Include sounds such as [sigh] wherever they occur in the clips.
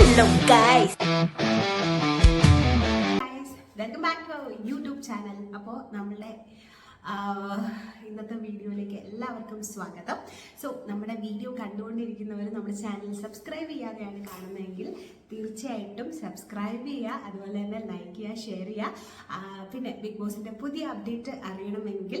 Hello guys. Welcome back to YouTube channel അപ്പോൾ നമ്മളുടെ ഇന്നത്തെ വീഡിയോയിലേക്ക് എല്ലാവർക്കും സ്വാഗതം. സോ നമ്മുടെ വീഡിയോ കണ്ടുകൊണ്ടിരിക്കുന്നവർ നമ്മുടെ ചാനൽ സബ്സ്ക്രൈബ് ചെയ്യാതെയാണ് കാണുന്നതെങ്കിൽ തീർച്ചയായിട്ടും സബ്സ്ക്രൈബ് ചെയ്യുക അതുപോലെ തന്നെ ലൈക്ക് ചെയ്യുക ഷെയർ ചെയ്യുക. പിന്നെ ബിഗ് ബോസിന്റെ പുതിയ അപ്ഡേറ്റ് അറിയണമെങ്കിൽ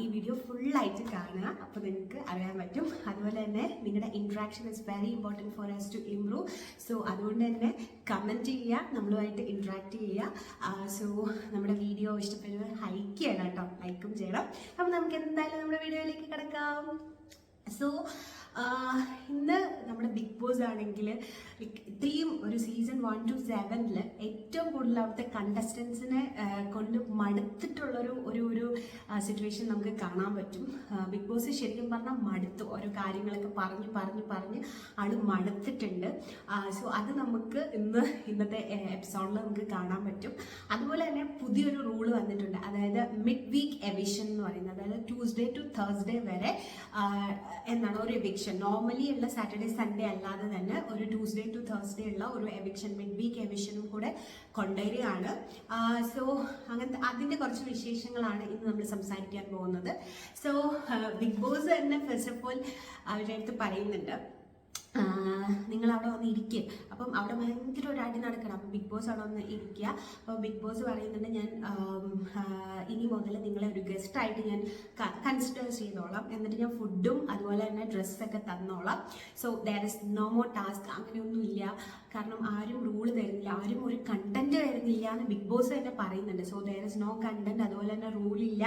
ഈ വീഡിയോ ഫുള്ളായിട്ട് കാണുക. അപ്പോൾ നിങ്ങൾക്ക് അറിയാൻ പറ്റും. അതുപോലെ തന്നെ നിങ്ങളുടെ interaction is very important for us to improve so അതുകൊണ്ട് തന്നെ കമന്റ് ചെയ്യുക നമ്മളുമായിട്ട് ഇൻട്രാക്ട് ചെയ്യുക. സോ നമ്മുടെ വീഡിയോ ഇഷ്ടപ്പെടുന്നത് ഹൈക്ക് ചെയ്യണം കേട്ടോ. ലൈക്കും ചെയ്യണം. അപ്പം നമുക്ക് എന്തായാലും നമ്മുടെ വീഡിയോയിലേക്ക് കിടക്കാം. സോ ഇന്ന് നമ്മുടെ ബിഗ് ബോസ് ആണെങ്കിൽ ഇത്രയും ഒരു സീസൺ വൺ ടു സെവനിൽ ഏറ്റവും കൂടുതൽ അവിടുത്തെ കണ്ടസ്റ്റൻസിനെ കൊണ്ട് മടുത്തിട്ടുള്ളൊരു ഒരു ഒരു സിറ്റുവേഷൻ നമുക്ക് കാണാൻ പറ്റും. ബിഗ് ബോസ് ശരിക്കും പറഞ്ഞാൽ മടുത്തു. ഓരോ കാര്യങ്ങളൊക്കെ പറഞ്ഞ് പറഞ്ഞ് പറഞ്ഞ് ആൾ മടുത്തിട്ടുണ്ട്. സോ അത് നമുക്ക് ഇന്ന് ഇന്നത്തെ എപ്പിസോഡിൽ നമുക്ക് കാണാൻ പറ്റും. അതുപോലെ തന്നെ പുതിയൊരു റൂൾ വന്നിട്ടുണ്ട്. അതായത് മിഡ് വീക്ക് എവിഷൻ എന്ന് പറയുന്നത്. അതായത് ട്യൂസ്ഡേ ടു തേഴ്സ്ഡേ വരെ എന്നാണ് ഒരു എവിക്ഷൻ നോർമലി ഉള്ള സാറ്റർഡേ സൺഡേ അല്ലാതെ തന്നെ ഒരു ട്യൂസ്ഡേ ടു തേഴ്സ്ഡേ ഉള്ള ഒരു എവിക്ഷൻ മിഡ് വീക്ക് എവിഷനും കൂടെ കൊണ്ടുവരികയാണ്. സോ അങ്ങനത്തെ അതിന്റെ കുറച്ച് വിശേഷങ്ങളാണ് ഇന്ന് നമ്മൾ സംസാരിക്കാൻ പോകുന്നത്. സോ ബിഗ് ബോസ് തന്നെ ഫസ്റ്റ് ഓഫ് ഓൾ അവരുടെ അടുത്ത് പറയുന്നുണ്ട്. നിങ്ങൾ അവിടെ വന്ന് ഇരിക്കുക അപ്പം അവിടെ ഭയങ്കര ഒരു അടി നടക്കണം. അപ്പം ബിഗ് ബോസ് അവിടെ വന്ന് ഇരിക്കുക. അപ്പോൾ ബിഗ് ബോസ് പറയുന്നുണ്ട് ഞാൻ ഇനി മുതൽ നിങ്ങളെ ഒരു ഗസ്റ്റായിട്ട് ഞാൻ കൺസിഡർ ചെയ്തോളാം. എന്നിട്ട് ഞാൻ ഫുഡും അതുപോലെ തന്നെ ഡ്രസ്സൊക്കെ തന്നോളാം. So there is no more task അങ്ങനെയൊന്നുമില്ല. കാരണം ആരും റൂൾ തരുന്നില്ല. ആരും ഒരു കണ്ടന്റ് തരുന്നില്ല എന്ന് ബിഗ് ബോസ് തന്നെ പറയുന്നുണ്ട്. So there is no content അതുപോലെ തന്നെ റൂൾ ഇല്ല.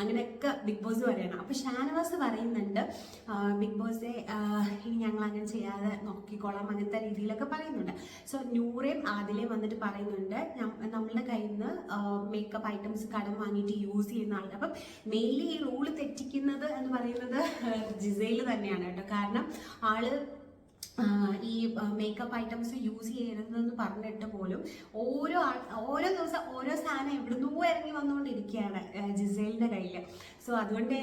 അങ്ങനെയൊക്കെ ബിഗ് ബോസ് പറയണം. അപ്പോൾ ഷാനവാസ് പറയുന്നുണ്ട് ബിഗ് ബോസ് ഇനി ഞങ്ങൾ അങ്ങനെ ചെയ്യാതെ നോക്കിക്കോളാം. അങ്ങനത്തെ രീതിയിലൊക്കെ പറയുന്നുണ്ട്. സോ നൂറേം ആദിലേം വന്നിട്ട് പറയുന്നുണ്ട് നമ്മളുടെ കയ്യിൽ നിന്ന് മേക്കപ്പ് ഐറ്റംസ് കടം വാങ്ങിയിട്ട് യൂസ് ചെയ്യുന്ന ആളുടെ അപ്പം മെയിൻലി ഈ റൂൾ തെറ്റിക്കുന്നത് എന്ന് പറയുന്നത് ജിസയിൽ തന്നെയാണ് കേട്ടോ. കാരണം ആൾ ഈ മേക്കപ്പ് ഐറ്റംസ് യൂസ് ചെയ്യരുതെന്ന് പറഞ്ഞിട്ട് പോലും ഓരോ ആൾ ഓരോ ദിവസം ഓരോ സാധനം എവിടുന്നോ ഇറങ്ങി വന്നുകൊണ്ടിരിക്കുകയാണ് ജിസേലിന്റെ കയ്യിൽ സോ അതുകൊണ്ട്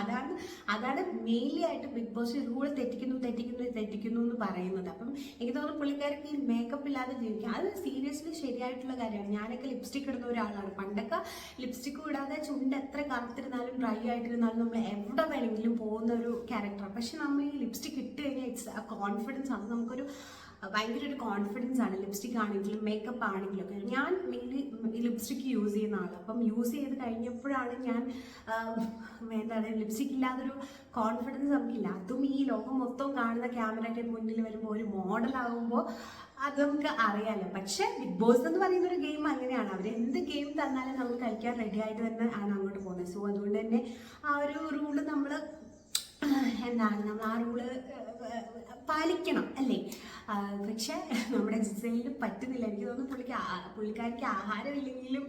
അതാണ് അതാണ് മെയിൻലി ആയിട്ട് ബിഗ് ബോസ് റൂൾ തെറ്റിക്കുന്നു തെറ്റിക്കുന്നു തെറ്റിക്കുന്നു എന്ന് പറയുന്നത്. അപ്പം എനിക്ക് തോന്നുന്നു പുള്ളിക്കാർക്ക് ഈ മേക്കപ്പ് ഇല്ലാതെ ജീവിക്കാം. അത് സീരിയസ്ലി ശരിയായിട്ടുള്ള കാര്യമാണ്. ഞാനൊക്കെ ലിപ്സ്റ്റിക് ഇടുന്ന ഒരാളാണ്. പണ്ടൊക്കെ ലിപ്സ്റ്റിക് ഇടാതെ ചുണ്ട് എത്ര കറുത്തിരുന്നാലും ഡ്രൈ ആയിട്ടിരുന്നാലും നമ്മൾ എവിടെ വേണമെങ്കിലും പോകുന്ന ഒരു ക്യാരക്ടർ പക്ഷെ നമ്മൾ ഈ ലിപ്സ്റ്റിക് ഇട്ട് കഴിഞ്ഞാൽ ഇറ്റ്സ് കോൺഫിഡൻസ് ആണ് നമുക്കൊരു ഭയങ്കര ഒരു കോൺഫിഡൻസ് ആണ്. ലിപ്സ്റ്റിക് ആണെങ്കിലും മേക്കപ്പ് ആണെങ്കിലും ഒക്കെ. ഞാൻ മെയിൻലി ലിപ്സ്റ്റിക് യൂസ് ചെയ്യുന്ന ആളാണ് അപ്പം യൂസ് ചെയ്ത് കഴിഞ്ഞപ്പോഴാണ് ഞാൻ എന്താ എന്താണ് ലിപ്സ്റ്റിക് ഇല്ലാതൊരു കോൺഫിഡൻസ് നമുക്കില്ല. അതും ഈ ലോകം മൊത്തം കാണുന്ന ക്യാമറയുടെ മുന്നിൽ വരുമ്പോൾ ഒരു മോഡലാകുമ്പോൾ അത് നമുക്ക് അറിയാലോ. പക്ഷെ ബിഗ് ബോസ് എന്ന് പറയുന്ന ഒരു ഗെയിം അങ്ങനെയാണ്. അവർ എന്ത് ഗെയിം തന്നാലും നമ്മൾ കളിക്കാൻ റെഡി ആയിട്ട് തന്നെ ആണ് അങ്ങോട്ട് പോകുന്നത്. സോ അതുകൊണ്ട് തന്നെ ആ ഒരു റൂൾ നമ്മൾ എന്താണ് നമ്മൾ ആ റൂൾ പാലിക്കണം അല്ലേ? പക്ഷേ നമ്മുടെ ജിസലിന് പറ്റുന്നില്ല. എനിക്ക് തോന്നുന്നു പുള്ളിക്ക് പുള്ളിക്കാരിക്ക് ആഹാരമില്ലെങ്കിലും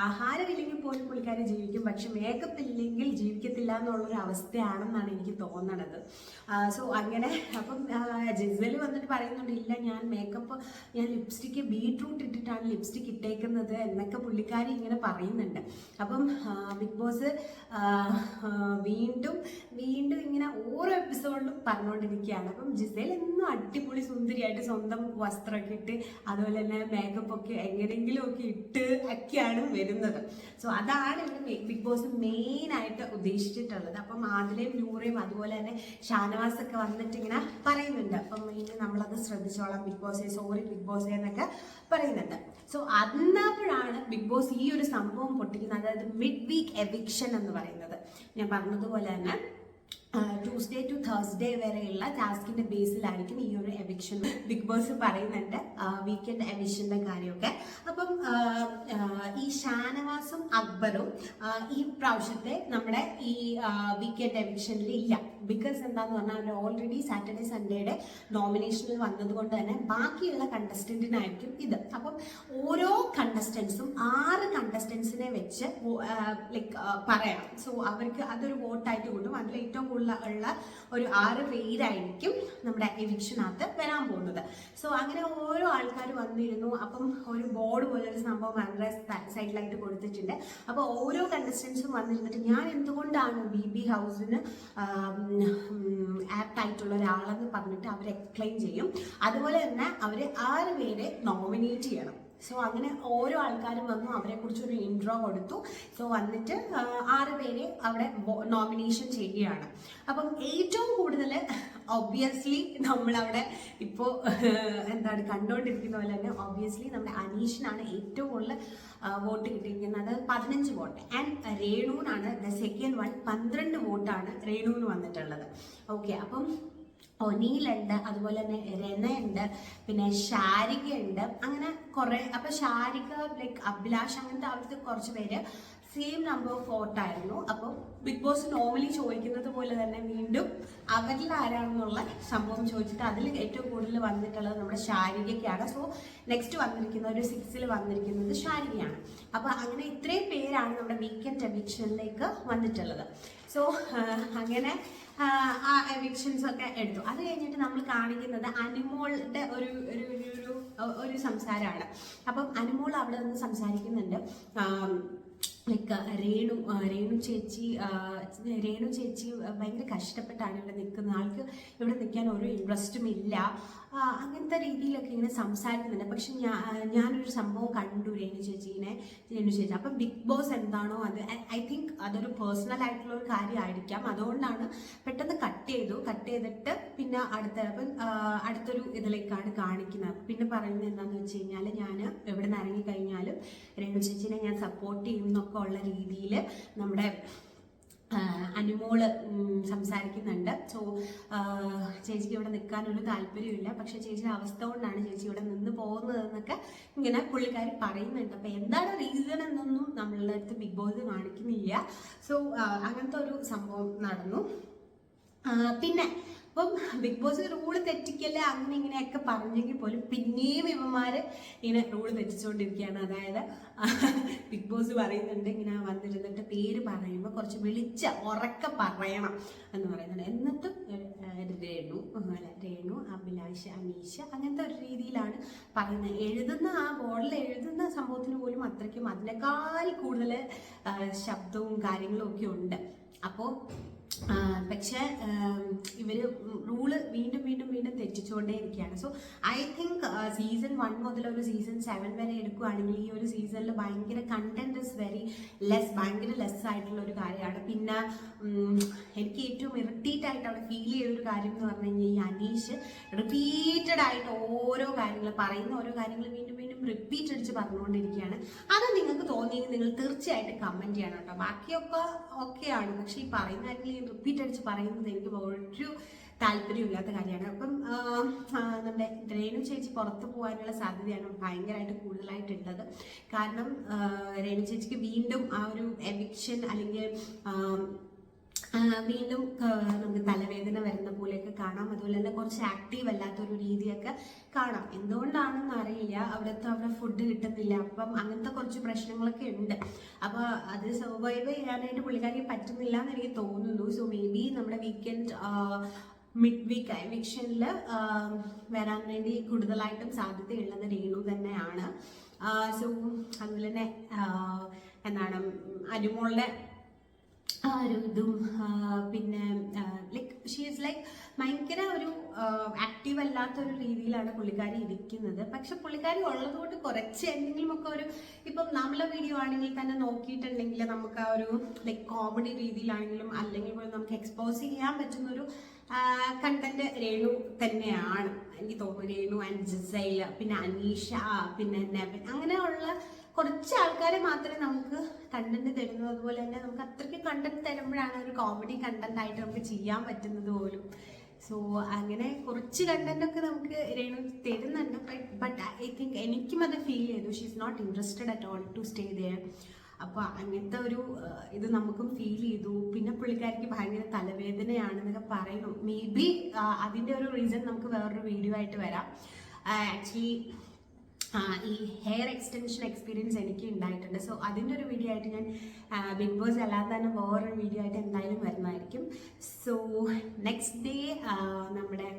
ആഹാരമില്ലെങ്കിൽ പോലും പുള്ളിക്കാരി ജീവിക്കും. പക്ഷെ മേക്കപ്പ് ഇല്ലെങ്കിൽ ജീവിക്കത്തില്ല എന്നുള്ളൊരു അവസ്ഥയാണെന്നാണ് എനിക്ക് തോന്നണത്. സോ അങ്ങനെ അപ്പം ജിസൽ വന്നിട്ട് പറയുന്നുണ്ട് ഇല്ല ഞാൻ മേക്കപ്പ് ഞാൻ ലിപ്സ്റ്റിക്ക് ബീട്രൂട്ട് ഇട്ടിട്ടാണ് ലിപ്സ്റ്റിക്ക് ഇട്ടേക്കുന്നത് എന്നൊക്കെ പുള്ളിക്കാരി ഇങ്ങനെ പറയുന്നുണ്ട്. അപ്പം ബിഗ് ബോസ് വീണ്ടും വീണ്ടും ഇങ്ങനെ ഓരോ എപ്പിസോഡിലും പറഞ്ഞുകൊണ്ടിരിക്കുകയാണ് അപ്പം ജിസേൽ എന്നും അടിപൊളി സുന്ദരിയായിട്ട് സ്വന്തം വസ്ത്രമൊക്കെ ഇട്ട് അതുപോലെ തന്നെ മേക്കപ്പ് ഒക്കെ എങ്ങനെയെങ്കിലും ഒക്കെ ഇട്ട് ഒക്കെയാണ് വരുന്നത്. സോ അതാണ് ഇവിടെ ബിഗ് ബോസ് മെയിൻ ആയിട്ട് ഉദ്ദേശിച്ചിട്ടുള്ളത്. അപ്പം ആദിലയും നൂറയും അതുപോലെ തന്നെ ഷാനവാസ് ഒക്കെ വന്നിട്ട് ഇങ്ങനെ പറയുന്നുണ്ട്. അപ്പം ഇനി നമ്മളത് ശ്രദ്ധിച്ചോളാം. Bigg Boss sorry Bigg Boss എന്നൊക്കെ പറയുന്നുണ്ട്. സോ അന്നപ്പോഴാണ് ബിഗ് ബോസ് ഈ ഒരു സംഭവം പൊട്ടിക്കുന്നത്. അതായത് മിഡ് വീക്ക് എവിക്ഷൻ എന്ന് പറയുന്നത്. ഞാൻ പറഞ്ഞതുപോലെ തന്നെ ട്യൂസ്ഡേ ടു തേഴ്സ്ഡേ വരെയുള്ള ടാസ്കിന്റെ ബേസിലായിരിക്കും ഈ ഒരു എവിക്ഷൻ ബിഗ് ബോസ് പറയുന്നുണ്ട് വീക്കെൻഡ് എവിക്ഷന്റെ കാര്യമൊക്കെ. അക്ബറും ഈ പ്രാവശ്യത്തെ നമ്മുടെ ഈ വീക്കെൻഡ് എവിക്ഷനിൽ ഇല്ല. ബിക്കോസ് എന്താന്ന് പറഞ്ഞാൽ അവർ ഓൾറെഡി സാറ്റർഡേ സൺഡേയുടെ നോമിനേഷനിൽ വന്നതുകൊണ്ട് തന്നെ ബാക്കിയുള്ള കണ്ടസ്റ്റന്റിനായിരിക്കും ഇത്. അപ്പം ഓരോ കണ്ടസ്റ്റൻസും ആറ് കണ്ടസ്റ്റൻസിനെ വെച്ച് ലൈക്ക് പറയണം സോ അവർക്ക് അതൊരു വോട്ടായിട്ട് കൊടുക്കും അതിൽ ഏറ്റവും കൂടുതൽ ഉള്ള ഒരു ആറ് പേരായിരിക്കും നമ്മുടെ എവിക്ഷനകത്ത് വരാൻ പോകുന്നത്. സോ അങ്ങനെ ഓരോ ആൾക്കാർ വന്നിരുന്നു. അപ്പം ഒരു ബോർഡ് പോലെ ഒരു സംഭവം ഭയങ്കര സൈഡിലായിട്ട് കൊടുത്തിട്ടുണ്ട്. അപ്പോൾ ഓരോ കണ്ടസ്റ്റൻസും വന്നിരുന്നിട്ട് ഞാൻ എന്തുകൊണ്ടാണ് ബി ബി ഹൗസിന് ആപ്റ്റ് ആയിട്ടുള്ള ഒരാളെന്ന് പറഞ്ഞിട്ട് അവർ എക്സ്പ്ലെയിൻ ചെയ്യും. അതുപോലെ തന്നെ അവർ ആറ് പേരെ നോമിനേറ്റ് ചെയ്യണം. സോ അങ്ങനെ ഓരോ ആൾക്കാരും വന്നു അവരെ കുറിച്ചൊരു ഇൻട്രോ കൊടുത്തു. സോ വന്നിട്ട് ആറ് പേരെ അവിടെ നോമിനേഷൻ ചെയ്യുകയാണ്. അപ്പം ഏറ്റവും കൂടുതൽ ഒബ്വിയസ്ലി നമ്മളവിടെ ഇപ്പോൾ എന്താണ് കണ്ടുകൊണ്ടിരിക്കുന്ന പോലെ തന്നെ ഒബ്വിയസ്ലി നമ്മുടെ അനീഷിനാണ് ഏറ്റവും കൂടുതൽ വോട്ട് കിട്ടിയിരിക്കുന്നത്. പതിനഞ്ച് വോട്ട്. ആൻഡ് രേണുവിനാണ് ദ സെക്കൻഡ് വൺ പന്ത്രണ്ട് വോട്ടാണ് രേണുവിന് വന്നിട്ടുള്ളത്. ഓക്കെ അപ്പം ഒനീലുണ്ട് അതുപോലെ തന്നെ രനയുണ്ട് പിന്നെ ഷാരിക ഉണ്ട് അങ്ങനെ കുറെ അപ്പൊ ഷാരിക ലൈക് അഭിലാഷ് അങ്ങനത്തെ അവിടുത്തെ കുറച്ച് പേര് സെയിം നമ്പർ ഓഫ് വോട്ടായിരുന്നു അപ്പോൾ ബിഗ് ബോസ് നോർമലി ചോദിക്കുന്നത് പോലെ തന്നെ വീണ്ടും അവരിൽ ആരാണെന്നുള്ള സംഭവം ചോദിച്ചിട്ട് അതിൽ ഏറ്റവും കൂടുതൽ വന്നിട്ടുള്ളത് നമ്മുടെ ശാരികയ്ക്കാണ്. സോ നെക്സ്റ്റ് വന്നിരിക്കുന്ന ഒരു സിക്സിൽ വന്നിരിക്കുന്നത് ശാരികയാണ്. അപ്പോൾ അങ്ങനെ ഇത്രയും പേരാണ് നമ്മുടെ വീക്കെൻഡ് എവിക്ഷനിലേക്ക് വന്നിട്ടുള്ളത്. സോ [laughs] അങ്ങനെ ആ, എവിക്ഷൻസ് ഒക്കെ എടുത്തു. അത് കഴിഞ്ഞിട്ട് നമ്മൾ കാണിക്കുന്നത് അനിമോളുടെ ഒരു ഒരു ഒരു സംസാരമാണ്. അപ്പം അനിമോൾ അവിടെ നിന്ന് സംസാരിക്കുന്നുണ്ട്. ലൈക്ക് രേണു രേണു ചേച്ചി രേണു ചേച്ചി ഭയങ്കര കഷ്ടപ്പെട്ടാണ് ഇവിടെ നിൽക്കുന്നത്. ആൾക്ക് ഇവിടെ നിൽക്കാൻ ഒരു ഇൻട്രസ്റ്റും ഇല്ല. അങ്ങനത്തെ രീതിയിലൊക്കെ ഇങ്ങനെ സംസാരിക്കുന്നുണ്ട്. പക്ഷെ ഞാൻ ഞാനൊരു സംഭവം കണ്ടു രേണു ചേച്ചീനെ രേണു ചേച്ചി. അപ്പം ബിഗ് ബോസ് എന്താണോ അത് ഐ തിങ്ക് അതൊരു പേഴ്സണൽ ആയിട്ടുള്ള ഒരു കാര്യമായിരിക്കാം. അതുകൊണ്ടാണ് പെട്ടെന്ന് കട്ട് ചെയ്തു. കട്ട് ചെയ്തിട്ട് പിന്നെ അടുത്ത അപ്പം അടുത്തൊരു ഇതിലേക്കാണ് കാണിക്കുന്നത്. പിന്നെ പറയുന്നത് എന്താണെന്ന് വെച്ച് കഴിഞ്ഞാൽ ഞാൻ എവിടെ നിന്ന് ഇറങ്ങിക്കഴിഞ്ഞാലും രേണു ചേച്ചീനെ ഞാൻ സപ്പോർട്ട് ചെയ്യും എന്നൊക്കെ ഉള്ള രീതിയിൽ നമ്മുടെ അനുമോൾ സംസാരിക്കുന്നുണ്ട്. സോ ചേച്ചിക്ക് ഇവിടെ നിൽക്കാനൊരു താല്പര്യമില്ല പക്ഷേ ചേച്ചിയുടെ അവസ്ഥ കൊണ്ടാണ് ചേച്ചി ഇവിടെ നിന്ന് പോകുന്നതെന്നൊക്കെ ഇങ്ങനെ പുള്ളിക്കാർ പറയുന്നുണ്ട്. അപ്പം എന്താണ് റീസൺ എന്നൊന്നും നമ്മളുടെ അടുത്ത് ബിഗ് ബോസ് കാണിക്കുന്നില്ല. സോ അങ്ങനത്തെ ഒരു സംഭവം നടന്നു. പിന്നെ അപ്പം ബിഗ് ബോസ് റൂൾ തെറ്റിക്കല്ലേ? അങ്ങനെ ഇങ്ങനെയൊക്കെ പറഞ്ഞെങ്കിൽ പോലും പിന്നെയും ഇവന്മാര് ഇങ്ങനെ റൂൾ തെറ്റിച്ചുകൊണ്ടിരിക്കുകയാണ് അതായത് [laughs] ബിഗ് ബോസ് പറയുന്നുണ്ട് ഇങ്ങനെ വന്നിരുന്നിട്ട് പേര് പറയുമ്പോൾ കുറച്ച് വിളിച്ച ഉറക്ക പറയണം എന്ന് പറയുന്നുണ്ട്. എന്നിട്ടും രേണു അല്ല രേണു അഭിലാഷ് അനീഷ അങ്ങനത്തെ ഒരു രീതിയിലാണ് പറയുന്നത്. എഴുതുന്ന ആ ബോർഡിൽ എഴുതുന്ന സംഭവത്തിന് പോലും അത്രയ്ക്കും അതിനേക്കാൾ കൂടുതൽ ശബ്ദവും കാര്യങ്ങളും ഒക്കെ ഉണ്ട്. അപ്പോൾ പക്ഷേ ആം, ഇവർ റൂൾ വീണ്ടും വീണ്ടും വീണ്ടും തെറ്റിച്ചുകൊണ്ടേ ഇരിക്കുകയാണ്. So I think season one മുതൽ ഒരു സീസൺ സെവൻ വരെ എടുക്കുകയാണെങ്കിൽ ഈ ഒരു സീസണിൽ ഭയങ്കര കണ്ടന്റ് ഇസ് വെരി ലെസ് ഭയങ്കര ലെസ് ആയിട്ടുള്ള ഒരു കാര്യമാണ്. പിന്നെ എനിക്ക് ഏറ്റവും ഇറിറ്റേറ്റ് ആയിട്ട് അവിടെ ഫീൽ ചെയ്ത ഒരു കാര്യം എന്ന് പറഞ്ഞു കഴിഞ്ഞാൽ ഈ അനീഷ് റിപ്പീറ്റഡ് ആയിട്ട് ഓരോ കാര്യങ്ങൾ പറയുന്ന ഓരോ കാര്യങ്ങൾ വീണ്ടും വീണ്ടും റിപ്പീറ്റ് അടിച്ച് പറഞ്ഞുകൊണ്ടിരിക്കുകയാണ്. അത് നിങ്ങൾക്ക് തോന്നിയെങ്കിൽ നിങ്ങൾ തീർച്ചയായിട്ടും കമന്റ് ചെയ്യണം കേട്ടോ. ബാക്കിയൊക്കെ ഓക്കെയാണ് പക്ഷേ ഈ പറയുന്ന കാര്യങ്ങൾ റിപ്പീറ്റ് അടിച്ച് പറയുന്നത് എനിക്ക് ഒരു താല്പര്യമില്ലാത്ത കാര്യമാണ്. അപ്പം നമ്മുടെ രേണു ചേച്ചി പുറത്ത് പോകാനുള്ള സാധ്യതയാണ് ഭയങ്കരമായിട്ട് കൂടുതലായിട്ടുള്ളത്. കാരണം രേണു ചേച്ചിക്ക് വീണ്ടും ആ ഒരു എവിക്ഷൻ അല്ലെങ്കിൽ വീണ്ടും നമുക്ക് തലവേദന വരുന്ന പോലെയൊക്കെ കാണാം. അതുപോലെ തന്നെ കുറച്ച് ആക്റ്റീവ് അല്ലാത്തൊരു രീതിയൊക്കെ കാണാം. എന്തുകൊണ്ടാണെന്ന് അറിയില്ല. അവിടുത്തെ അവിടെ ഫുഡ് കിട്ടുന്നില്ല. അപ്പം അങ്ങനത്തെ കുറച്ച് പ്രശ്നങ്ങളൊക്കെ ഉണ്ട്. അപ്പോൾ അത് സർവൈവ് ചെയ്യാനായിട്ട് പുള്ളിക്കാരിക്ക് പറ്റുന്നില്ല എന്ന് എനിക്ക് തോന്നുന്നു. സോ മേ ബി നമ്മുടെ വീക്കെൻഡ് മിഡ് വീക്ക് എവിക്ഷനിൽ വരാൻ വേണ്ടി കൂടുതലായിട്ടും സാധ്യതയുള്ളത് രേണു തന്നെയാണ്. സോ അതുപോലെ തന്നെ എന്താണ് അനുമോളുടെ ഒരു ഇതും പിന്നെ ലൈക്ക് ഷീ ഈസ് ലൈക്ക് ഭയങ്കര ഒരു ആക്റ്റീവ് അല്ലാത്ത ഒരു രീതിയിലാണ് പുള്ളിക്കാരി ഇരിക്കുന്നത്. പക്ഷെ പുള്ളിക്കാരി ഉള്ളതുകൊണ്ട് കുറച്ച് എന്തെങ്കിലുമൊക്കെ ഒരു ഇപ്പം നമ്മളെ വീഡിയോ ആണെങ്കിൽ തന്നെ നോക്കിയിട്ടുണ്ടെങ്കിൽ നമുക്ക് ആ ഒരു ലൈക്ക് കോമഡി രീതിയിലാണെങ്കിലും അല്ലെങ്കിൽ പോലും നമുക്ക് എക്സ്പോസ് ചെയ്യാൻ പറ്റുന്ന ഒരു കണ്ടന്റ് രേണു തന്നെയാണ്. എനിക്ക് തോന്നുന്നു രേണു ആൻഡ് പിന്നെ അനീഷ പിന്നെ നെവൻ അങ്ങനെയുള്ള കുറച്ച് ആൾക്കാരെ മാത്രമേ നമുക്ക് കണ്ടന്റ് തരുന്നു അതുപോലെ തന്നെ നമുക്ക് അത്രയ്ക്ക് കണ്ടന്റ് തരുമ്പോഴാണ് ഒരു കോമഡി കണ്ടന്റ് ആയിട്ട് നമുക്ക് ചെയ്യാൻ പറ്റുന്നത് പോലും. സോ അങ്ങനെ കുറച്ച് കണ്ടന്റ് ഒക്കെ നമുക്ക് രേണു തരുന്നുണ്ട്. ബട്ട് ഐ തിങ്ക് എനിക്കും അത് ഫീൽ ചെയ്തു. She is not interested at all to stay there അപ്പോൾ അങ്ങനത്തെ ഒരു ഇത് നമുക്കും ഫീൽ ചെയ്തു. പിന്നെ പുള്ളിക്കാരിക്ക് ഭയങ്കര തലവേദനയാണെന്നൊക്കെ പറയുന്നു. മേ ബി അതിന്റെ ഒരു റീസൺ നമുക്ക് വേറൊരു വീഡിയോ ആയിട്ട് വരാം. ആക്ച്വലി ഈ ഹെയർ എക്സ്റ്റൻഷൻ എക്സ്പീരിയൻസ് എനിക്ക് ഉണ്ടായിട്ടുണ്ട്. സോ അതിന്റെ ഒരു വീഡിയോ ആയിട്ട് ഞാൻ ബിഗ് ബോസ് അല്ലാതെ തന്നെ വേറൊരു വീഡിയോ ആയിട്ട് എന്തായാലും വരുന്നതായിരിക്കും. സോ നെക്സ്റ്റ് ഡേ നമ്മുടെ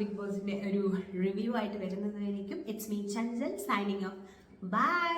ബിഗ് ബോസിന്റെ ഒരു റിവ്യൂ ആയിട്ട് വരുന്നതായിരിക്കും. It's me Chanchal signing off bye